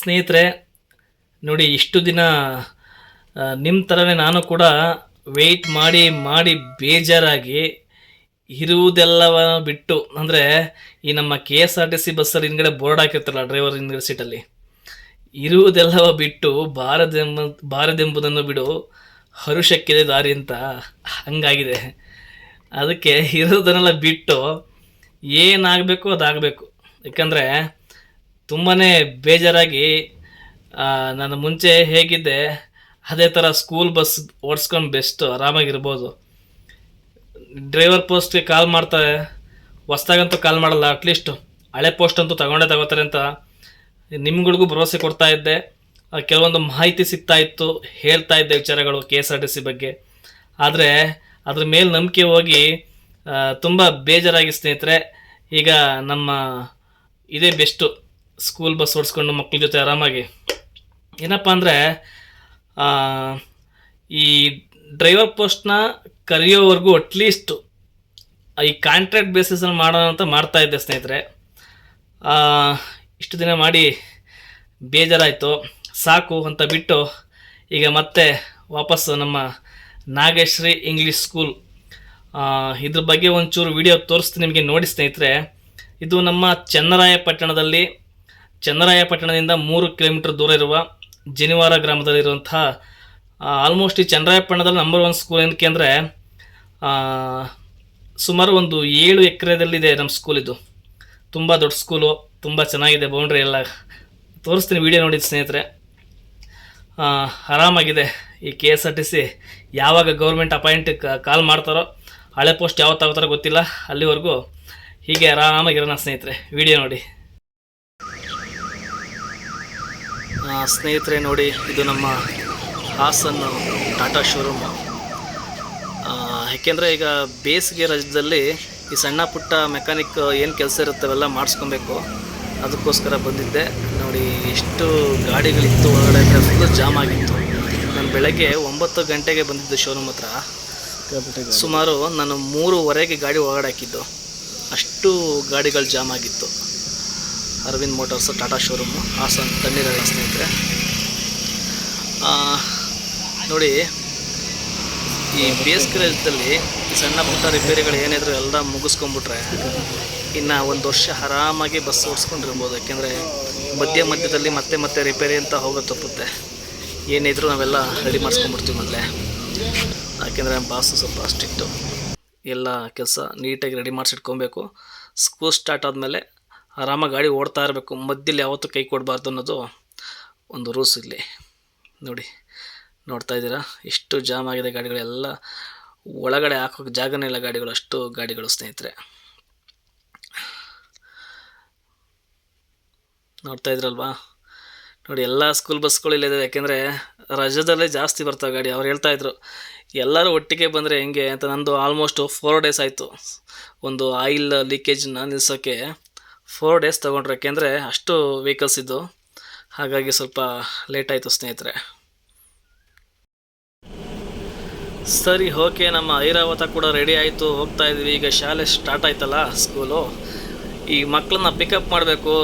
ಸ್ನೇಹಿತರೆ, ನೋಡಿ, ಇಷ್ಟು ದಿನ ನಿಮ್ಮ ಥರವೇ ನಾನು ಕೂಡ ವೆಯ್ಟ್ ಮಾಡಿ ಮಾಡಿ ಬೇಜಾರಾಗಿ ಇರುವುದೆಲ್ಲವ ಬಿಟ್ಟು, ಅಂದರೆ ಈ ನಮ್ಮ K S R T C ಬಸ್ಸಲ್ಲಿ ಹಿಂದ್ಗಡೆ ಬೋರ್ಡ್ ಹಾಕಿರ್ತಾರಲ್ಲ ಡ್ರೈವರ್ ಹಿಂದ್ಗಡೆ ಸೀಟಲ್ಲಿ ಇರುವುದೆಲ್ಲವ ಬಿಟ್ಟು ಬಾರದೆಂಬ ಬಾರದೆಂಬುದನ್ನು ಬಿಡು, ಹರುಷಕ್ಕಿದೆ ದಾರಿ ಅಂತ ಹಂಗಾಗಿದೆ. ಅದಕ್ಕೆ ಇರೋದನ್ನೆಲ್ಲ ಬಿಟ್ಟು ಏನಾಗಬೇಕು ಅದಾಗಬೇಕು. ಯಾಕಂದರೆ ತುಂಬಾ ಬೇಜಾರಾಗಿ ನಾನು ಮುಂಚೆ ಹೇಗಿದ್ದೆ, ಅದೇ ಥರ ಸ್ಕೂಲ್ ಬಸ್ ಓಡಿಸ್ಕೊಂಡು ಬೆಸ್ಟ್ ಆರಾಮಾಗಿರ್ಬೋದು. ಡ್ರೈವರ್ ಪೋಸ್ಟ್ಗೆ ಕಾಲ್ ಮಾಡ್ತಾರೆ, ಹೊಸ್ದಾಗಂತೂ ಕಾಲ್ ಮಾಡಲ್ಲ ಅಟ್ಲೀಸ್ಟ್ ಹಳೆ ಪೋಸ್ಟ್ ಅಂತೂ ತಗೊಂಡೇ ತಗೋತಾರೆ ಅಂತ ನಿಮ್ಗಳಿಗೂ ಭರವಸೆ ಕೊಡ್ತಾ ಇದ್ದೆ. ಕೆಲವೊಂದು ಮಾಹಿತಿ ಸಿಗ್ತಾ ಇತ್ತು, ಹೇಳ್ತಾ ಇದ್ದೆ ವಿಚಾರಗಳು K S R T C ಬಗ್ಗೆ. ಆದರೆ, ಅದ್ರ ಮೇಲೆ ನಂಬಿಕೆ ಹೋಗಿ ತುಂಬ ಬೇಜಾರಾಗಿ ಸ್ನೇಹಿತರೆ, ಈಗ ನಮ್ಮ, ಇದೇ ಬೆಸ್ಟು ಸ್ಕೂಲ್ ಬಸ್ ಓಡಿಸ್ಕೊಂಡು ಮಕ್ಕಳ ಜೊತೆ ಆರಾಮಾಗಿ. ಏನಪ್ಪ ಅಂದರೆ ಈ ಡ್ರೈವರ್ ಪೋಸ್ಟ್ನ ಕರೆಯೋವರೆಗೂ ಅಟ್ಲೀಸ್ಟ್ ಈ ಕಾಂಟ್ರಾಕ್ಟ್ ಬೇಸಿಸಲ್ಲಿ ಮಾಡೋಣ ಅಂತ ಮಾಡ್ತಾ ಇದ್ದೆ ಸ್ನೇಹಿತರೆ. ಇಷ್ಟು ದಿನ ಮಾಡಿ ಬೇಜಾರಾಯಿತು. ಸಾಕು ಅಂತ ಬಿಟ್ಟು ಈಗ ಮತ್ತೆ ವಾಪಸ್ಸು ನಮ್ಮ ನಾಗೇಶ್ರೀ ಇಂಗ್ಲೀಷ್ ಸ್ಕೂಲ್ ಇದ್ರ ಬಗ್ಗೆ ಒಂಚೂರು ವಿಡಿಯೋ ತೋರಿಸ್ತೀನಿ ನಿಮಗೆ ನೋಡಿ ಸ್ನೇಹಿತರೆ. ಇದು ನಮ್ಮ ಚನ್ನರಾಯಪಟ್ಟಣದಲ್ಲಿ ಚನ್ನರಾಯಪಟ್ಟಣದಿಂದ ಮೂರು ಕಿಲೋಮೀಟರ್ ದೂರ ಇರುವ ಜನಿವಾರ ಗ್ರಾಮದಲ್ಲಿರುವಂತಹ ಆಲ್ಮೋಸ್ಟ್ ಈ ಚನ್ನರಾಯಪಟ್ಟಣದಲ್ಲಿ ನಂಬರ್ ಒನ್ ಸ್ಕೂಲ್ ಏನಕ್ಕೆ ಅಂದರೆ ಸುಮಾರು ಒಂದು ಏಳು ಎಕರೆದಲ್ಲಿದೆ ನಮ್ಮ ಸ್ಕೂಲ್ ಇದು. ತುಂಬ ದೊಡ್ಡ ಸ್ಕೂಲು ತುಂಬ ಚೆನ್ನಾಗಿದೆ ಬೌಂಡ್ರಿ ಎಲ್ಲ. ತೋರಿಸ್ತೀನಿ ವಿಡಿಯೋ ನೋಡಿ ಸ್ನೇಹಿತರೆ. ಆರಾಮಾಗಿದೆ. ಈ K S R T C ಯಾವಾಗ ಗೌರ್ಮೆಂಟ್ ಅಪಾಯಿಂಟ್ ಕಾಲ್ ಮಾಡ್ತಾರೋ, ಹಳೆ ಪೋಸ್ಟ್ ಯಾವತ್ತಾಗುತ್ತಾರೋ ಗೊತ್ತಿಲ್ಲ. ಅಲ್ಲಿವರೆಗೂ ಹೀಗೆ ಆರಾಮಾಗಿರೋಣ ಸ್ನೇಹಿತರೆ. ವಿಡಿಯೋ ನೋಡಿ ಆ, ಸ್ನೇಹಿತರೆ ನೋಡಿ, ಇದು ನಮ್ಮ ಹಾಸನ್ನು ಟಾಟಾ ಶೋರೂಮ್. ಯಾಕೆಂದರೆ ಈಗ ಬೇಸಿಗೆ ರಜದಲ್ಲಿ ಈ ಸಣ್ಣ ಪುಟ್ಟ ಮೆಕ್ಯಾನಿಕ್ ಏನು ಕೆಲಸ ಇರುತ್ತೆ ಅವೆಲ್ಲ ಮಾಡಿಸ್ಕೊಬೇಕು. ಅದಕ್ಕೋಸ್ಕರ ಬಂದಿದ್ದೆ. ನೋಡಿ ಎಷ್ಟು ಗಾಡಿಗಳಿತ್ತು, ಒಳಗಡೆ ಫುಲ್ ಜಾಮ್ ಆಗಿತ್ತು. ನಾನು ಬೆಳಗ್ಗೆ ಒಂಬತ್ತು ಗಂಟೆಗೆ ಬಂದಿದ್ದೆ ಶೋರೂಮ್ ಹತ್ರ. ಸುಮಾರು ನಾನು ಮೂರುವರೆಗೆ ಗಾಡಿ ಒಳಗಡೆ ಹಾಕಿದ್ದು. ಅಷ್ಟು ಗಾಡಿಗಳು ಜಾಮ್ ಆಗಿತ್ತು. Arvind Motors Tata showroom. Haasan ತಣ್ಣೀರಲ್ಲ ಸ್ನೇಹಿತರೆ. ನೋಡಿ, ಈ ಬೇಸಿಗೆ ರಜದಲ್ಲಿ ಸಣ್ಣ ಪುಟ್ಟ ರಿಪೇರಿಗಳು ಏನಿದ್ರು ಎಲ್ಲ ಮುಗಿಸ್ಕೊಂಬಿಟ್ರೆ ಇನ್ನು ಒಂದು ವರ್ಷ ಆರಾಮಾಗಿ ಬಸ್ ಓಡಿಸ್ಕೊಂಡಿರ್ಬೋದು. ಯಾಕೆಂದರೆ ಮಧ್ಯ ಮಧ್ಯದಲ್ಲಿ ಮತ್ತೆ ಮತ್ತೆ ರಿಪೇರಿ ಅಂತ ಹೋಗೋ ತಪ್ಪುತ್ತೆ. ಏನಿದ್ರು ನಾವೆಲ್ಲ ರೆಡಿ ಮಾಡಿಸ್ಕೊಂಡ್ಬಿಡ್ತೀವಿ ಮೊದಲೇ. ಯಾಕೆಂದರೆ ಬಾಸು ಸ್ವಲ್ಪ ಸ್ಟ್ರಿಕ್ಟು ಎಲ್ಲ ಕೆಲಸ ನೀಟಾಗಿ ರೆಡಿ ಮಾಡಿಸಿಟ್ಕೊಬೇಕು. ಸ್ಕೂಲ್ ಸ್ಟಾರ್ಟ್ ಆದಮೇಲೆ ಆರಾಮಾಗಿ ಗಾಡಿ ಓಡ್ತಾ ಇರಬೇಕು ಮಧ್ಯದಲ್ಲಿ ಯಾವತ್ತೂ ಕೈ ಕೊಡಬಾರ್ದು ಅನ್ನೋದು ಒಂದು ರೂಲ್ಸ್ ಇಲ್ಲಿ ನೋಡಿ, ನೋಡ್ತಾ ಇದ್ದೀರಾ? ಎಷ್ಟು ಜಾಮ್ ಆಗಿದೆ ಗಾಡಿಗಳೆಲ್ಲ. ಒಳಗಡೆ ಹಾಕೋಕ್ಕೆ ಜಾಗನೇ ಇಲ್ಲ ಗಾಡಿಗಳು, ಅಷ್ಟು ಗಾಡಿಗಳು ಸ್ನೇಹಿತರೆ. ನೋಡ್ತಾ ಇದ್ರಲ್ವಾ? ನೋಡಿ, ಎಲ್ಲ ಸ್ಕೂಲ್ ಬಸ್ಗಳು ಇಲ್ಲಿದೆ ಯಾಕೆಂದರೆ ರಜದಲ್ಲೇ ಜಾಸ್ತಿ ಬರ್ತಾವೆ ಗಾಡಿ. ಅವ್ರು ಹೇಳ್ತಾ ಇದ್ರು, ಎಲ್ಲರೂ ಒಟ್ಟಿಗೆ ಬಂದರೆ ಹೆಂಗೆ? ಅಂತ ನಂದು ಆಲ್ಮೋಸ್ಟು ಫೋರ್ ಡೇಸ್ ಆಯಿತು. ಒಂದು ಆಯಿಲ್ ಲೀಕೇಜನ್ನ ನಿಲ್ಲಿಸೋಕ್ಕೆ ಫೋರ್ ಡೇಸ್ ತೊಗೊಂಡ್ರು, ಯಾಕೆಂದರೆ ಅಷ್ಟು ವೆಹಿಕಲ್ಸ್ ಇದ್ದು. ಹಾಗಾಗಿ ಸ್ವಲ್ಪ ಲೇಟ್ ಆಯಿತು ಸ್ನೇಹಿತರೆ. ಸರಿ ಓಕೆ ನಮ್ಮ ಐರಾವತ ಕೂಡ ರೆಡಿ ಆಯಿತು. ಹೋಗ್ತಾ ಇದ್ವಿ ಈಗ ಶಾಲೆ ಸ್ಟಾರ್ಟ್ ಆಯ್ತಲ್ಲ ಸ್ಕೂಲು ಈ ಮಕ್ಕಳನ್ನ ಪಿಕಪ್ ಮಾಡಬೇಕು.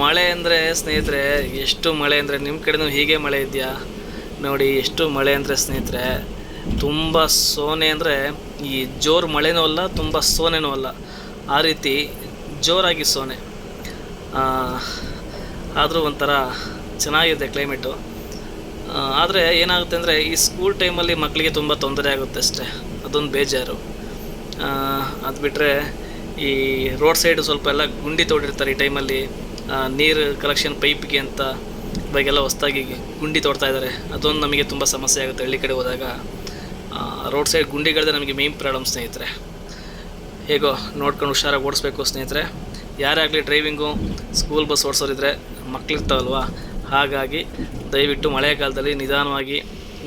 ಮಳೆ ಅಂದರೆ ಸ್ನೇಹಿತರೆ, ಎಷ್ಟು ಮಳೆ ಅಂದರೆ ನಿಮ್ಮ ಕಡೆನೂ ಹೀಗೆ ಮಳೆ ಇದೆಯಾ? ನೋಡಿ, ಎಷ್ಟು ಮಳೆ ಅಂದರೆ ಸ್ನೇಹಿತರೆ, ತುಂಬ ಸೋನೆ ಅಂದರೆ ಈ ಜೋರು ಮಳೆನೂ ಅಲ್ಲ, ತುಂಬ ಸೋನೆನೂ ಅಲ್ಲ. ಆ ರೀತಿ ಜೋರಾಗಿ ಸೋನೆ. ಆದರೂ ಒಂಥರ ಚೆನ್ನಾಗಿದೆ ಕ್ಲೈಮೇಟು ಆದರೆ ಏನಾಗುತ್ತೆ ಅಂದರೆ ಈ ಸ್ಕೂಲ್ ಟೈಮಲ್ಲಿ ಮಕ್ಕಳಿಗೆ ತುಂಬ ತೊಂದರೆ ಆಗುತ್ತೆ ಅಷ್ಟೇ. ಅದೊಂದು ಬೇಜಾರು. ಅದು ಬಿಟ್ಟರೆ ಈ ರೋಡ್ ಸೈಡು ಸ್ವಲ್ಪ ಎಲ್ಲ ಗುಂಡಿ ತೋಡಿರ್ತಾರೆ ಈ ಟೈಮಲ್ಲಿ ನೀರು ಕಲೆಕ್ಷನ್ ಪೈಪ್ಗೆ ಅಂತ ಇವಾಗೆಲ್ಲ ಹೊಸ್ದಾಗಿ ಗುಂಡಿ ತೋಡ್ತಾ ಇದ್ದಾರೆ ಅದೊಂದು ನಮಗೆ ತುಂಬ ಸಮಸ್ಯೆ ಆಗುತ್ತೆ ಹಳ್ಳಿ ಕಡೆ ಹೋದಾಗ. ರೋಡ್ ಸೈಡ್ ಗುಂಡಿಗಳದೇ ನಮಗೆ ಮೇನ್ ಪ್ರಾಬ್ಲಮ್ ಸ್ನೇಹಿತರೆ. ಹೇಗೋ ನೋಡ್ಕೊಂಡು ಹುಷಾರಾಗಿ ಓಡಿಸ್ಬೇಕು ಸ್ನೇಹಿತರೆ. ಯಾರೇ ಆಗಲಿ ಡ್ರೈವಿಂಗು ಸ್ಕೂಲ್ ಬಸ್ ಓಡಿಸೋರಿದ್ರೆ ಮಕ್ಕಳಿರ್ತಾವಲ್ವಾ ಹಾಗಾಗಿ ದಯವಿಟ್ಟು ಮಳೆಗಾಲದಲ್ಲಿ ನಿಧಾನವಾಗಿ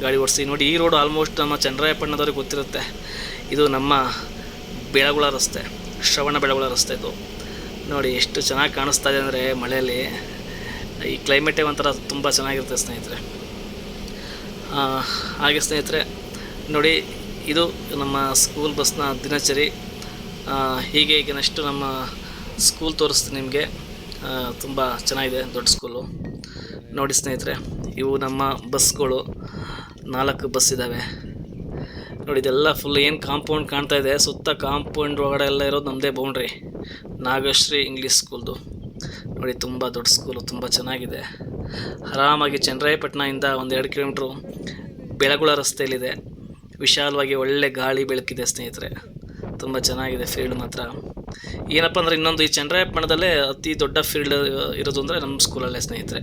ಗಾಡಿ ಓಡಿಸಿ. ನೋಡಿ, ಈ ರೋಡ್ ಆಲ್ಮೋಸ್ಟ್ ನಮ್ಮ ಚಂದ್ರಾಯಪಟ್ಟಣದವ್ರಿಗೆ ಗೊತ್ತಿರುತ್ತೆ. ಇದು ನಮ್ಮ ಬೆಳಗುಳ ರಸ್ತೆ, ಶ್ರವಣ ಬೆಳಗುಳ ರಸ್ತೆ ಇದು. ನೋಡಿ, ಎಷ್ಟು ಚೆನ್ನಾಗಿ ಕಾಣಿಸ್ತಾ ಇದೆ ಅಂದರೆ ಮಳೆಯಲ್ಲಿ. ಈ ಕ್ಲೈಮೇಟೇ ಒಂಥರ ತುಂಬ ಚೆನ್ನಾಗಿರುತ್ತೆ ಸ್ನೇಹಿತರೆ. ಹಾಗೆ ಸ್ನೇಹಿತರೆ, ನೋಡಿ, ಇದು ನಮ್ಮ ಸ್ಕೂಲ್ ಬಸ್ನ ದಿನಚರಿ. ಹೀಗೆ ಈಗ ನೆಕ್ಸ್ಟ್ ನಮ್ಮ ಸ್ಕೂಲ್ ತೋರಿಸ್ತೀನಿ ನಿಮಗೆ. ತುಂಬ ಚೆನ್ನಾಗಿದೆ, ದೊಡ್ಡ ಸ್ಕೂಲು ನೋಡಿ ಸ್ನೇಹಿತರೆ, ಇವು ನಮ್ಮ ಬಸ್ಗಳು ನಾಲ್ಕು ಬಸ್ ಇದ್ದಾವೆ ನೋಡಿ, ಇದೆಲ್ಲ ಫುಲ್ ಏನು ಕಾಂಪೌಂಡ್ ಕಾಣ್ತಾ ಇದೆ. ಸುತ್ತ ಕಾಂಪೌಂಡ್ ಒಳಗಡೆ ಎಲ್ಲ ಇರೋದು ನಮ್ಮದೇ ಬೌಂಡ್ರಿ ನಾಗಶ್ರೀ ಇಂಗ್ಲೀಷ್ ಸ್ಕೂಲ್ದು ನೋಡಿ, ತುಂಬ ದೊಡ್ಡ ಸ್ಕೂಲು ತುಂಬ ಚೆನ್ನಾಗಿದೆ. ಆರಾಮಾಗಿ ಚನ್ನರಾಯಪಟ್ಟಣದಿಂದ ಒಂದು ಎರಡು ಕಿಲೋಮೀಟ್ರು ಬೆಳಗುಳ ರಸ್ತೆಯಲ್ಲಿದೆ. ವಿಶಾಲವಾಗಿ ಒಳ್ಳೆ ಗಾಳಿ ಬೆಳಕಿದೆ ಸ್ನೇಹಿತರೆ. ತುಂಬ ಚೆನ್ನಾಗಿದೆ ಫೀಲ್ಡ್ ಮಾತ್ರ. ಏನಪ್ಪ ಅಂದರೆ ಇನ್ನೊಂದು ಈ ಚನ್ನರಾಯಪಟ್ಟಣದಲ್ಲೇ ಅತಿ ದೊಡ್ಡ ಫೀಲ್ಡ್ ಇರೋದು ಅಂದರೆ ನಮ್ಮ ಸ್ಕೂಲಲ್ಲೇ ಸ್ನೇಹಿತರೆ.